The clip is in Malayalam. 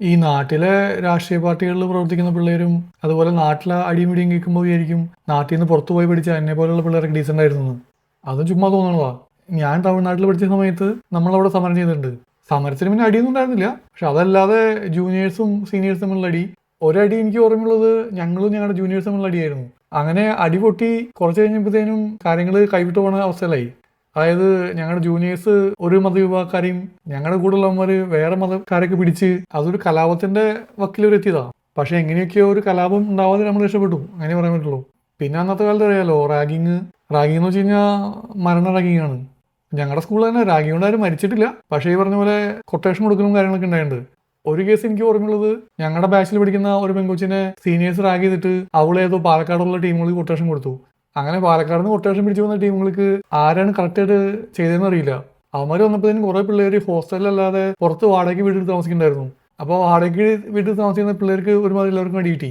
ഈ നാട്ടിലെ രാഷ്ട്രീയ പാർട്ടികളിൽ പ്രവർത്തിക്കുന്ന പിള്ളേരും അതുപോലെ നാട്ടിലെ അടിയും പിടിയും കേൾക്കുമ്പോൾ വിചാരിക്കും നാട്ടിൽ നിന്ന് പുറത്തു പോയി പഠിച്ച എന്നെ പോലുള്ള പിള്ളേരൊക്കെ ഡീസന്റ് ആയിരുന്നു അത് ചുമ്മാ തോന്നണതാ. ഞാൻ തമിഴ്നാട്ടിൽ പഠിച്ച സമയത്ത് നമ്മളവിടെ സമരം ചെയ്തിട്ടുണ്ട്. സമരത്തിന് പിന്നെ അടിയൊന്നും ഉണ്ടായിരുന്നില്ല. പക്ഷെ അതല്ലാതെ ജൂനിയേഴ്സും സീനിയേഴ്സും തമ്മിലുള്ള അടി. ഒരടി എനിക്ക് ഓർമ്മയുള്ളത് ഞങ്ങളും ഞങ്ങളുടെ ജൂനിയേഴ്സും തമ്മിലുള്ള അടിയായിരുന്നു. അങ്ങനെ അടി പൊട്ടി കുറച്ച് കഴിഞ്ഞപ്പോഴത്തേനും കാര്യങ്ങൾ കൈവിട്ട് പോണ അവസ്ഥയിലായി. അതായത് ഞങ്ങളുടെ ജൂനിയേഴ്സ് ഒരു മതവിഭാഗക്കാരെയും ഞങ്ങളുടെ കൂടെ ഉള്ളവന്മാർ വേറെ മതക്കാരൊക്കെ പിടിച്ച് അതൊരു കലാപത്തിന്റെ വക്കിലൊരു എത്തിയതാ. പക്ഷെ എങ്ങനെയൊക്കെയോ ഒരു കലാപം ഉണ്ടാവാതെ നമ്മൾ രക്ഷപ്പെട്ടു. അങ്ങനെ പറയാൻ പറ്റുള്ളൂ. പിന്നെ അന്നത്തെ കാലത്ത് അറിയാലോ റാഗിങ്. റാഗിങ് എന്ന് വെച്ച് കഴിഞ്ഞാൽ മരണ റാഗിങ് ആണ്. ഞങ്ങളുടെ സ്കൂളിൽ തന്നെ റാഗിങ് കൊണ്ട് ആരും മരിച്ചിട്ടില്ല. പക്ഷേ ഈ പറഞ്ഞ പോലെ കൊട്ടേഷൻ കൊടുക്കലും കാര്യങ്ങളൊക്കെ ഉണ്ടായിട്ടുണ്ട്. ഒരു കേസ് എനിക്ക് ഓർമ്മയുള്ളത് ഞങ്ങളുടെ ബാച്ചിൽ പഠിക്കുന്ന ഒരു പെൺകൊച്ചിനെ സീനിയേഴ്സ് റാഗ് ചെയ്തിട്ട് അവളേതോ പാലക്കാടുള്ള ടീമുകളിൽ കൊട്ടേഷൻ കൊടുത്തു. അങ്ങനെ പാലക്കാട് നിന്ന് കൊട്ടേഷൻ പിടിച്ചു വന്ന ടീമുകൾക്ക് ആരാണ് കറക്റ്റ് കറക്റ്റായിട്ട് ചെയ്തതെന്ന് അറിയില്ല. അവന്മാർ വന്നപ്പോഴത്തേനും കുറെ പിള്ളേർ ഹോസ്റ്റലിലല്ലാതെ പുറത്ത് വാടകയ്ക്ക് വീട്ടിൽ താമസിക്കുന്നുണ്ടായിരുന്നു. അപ്പോൾ വാടകയ്ക്ക് വീട്ടിൽ താമസിക്കുന്ന പിള്ളേർക്ക് ഒരുമാതിരി എല്ലാവർക്കും അടി കിട്ടി